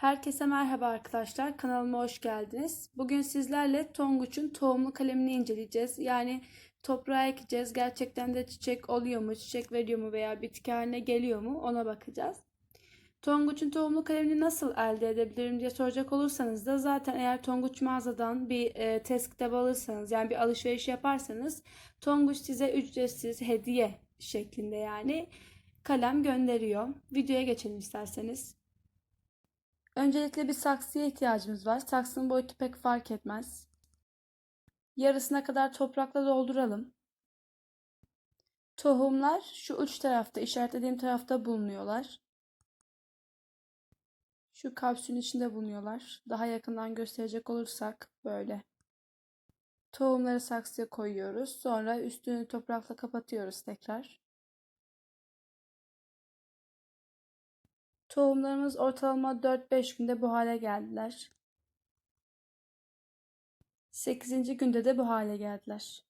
Herkese merhaba arkadaşlar. Kanalıma hoş geldiniz. Bugün sizlerle Tonguç'un tohumlu kalemini inceleyeceğiz. Yani toprağa ekeceğiz. Gerçekten de çiçek oluyor mu, çiçek veriyor mu veya bitki haline geliyor mu ona bakacağız. Tonguç'un tohumlu kalemini nasıl elde edebilirim diye soracak olursanız da zaten eğer Tonguç mağazadan bir e, test kitabı alırsanız yani bir alışveriş yaparsanız Tonguç size ücretsiz hediye şeklinde yani kalem gönderiyor. Videoya geçelim isterseniz. Öncelikle bir saksıya ihtiyacımız var. Saksının boyutu pek fark etmez. Yarısına kadar toprakla dolduralım. Tohumlar şu uç tarafta, işaretlediğim tarafta bulunuyorlar. Şu kapsülün içinde bulunuyorlar. Daha yakından gösterecek olursak böyle. Tohumları saksıya koyuyoruz. Sonra üstünü toprakla kapatıyoruz tekrar. Tohumlarımız ortalama 4-5 günde bu hale geldiler. 8. günde de bu hale geldiler.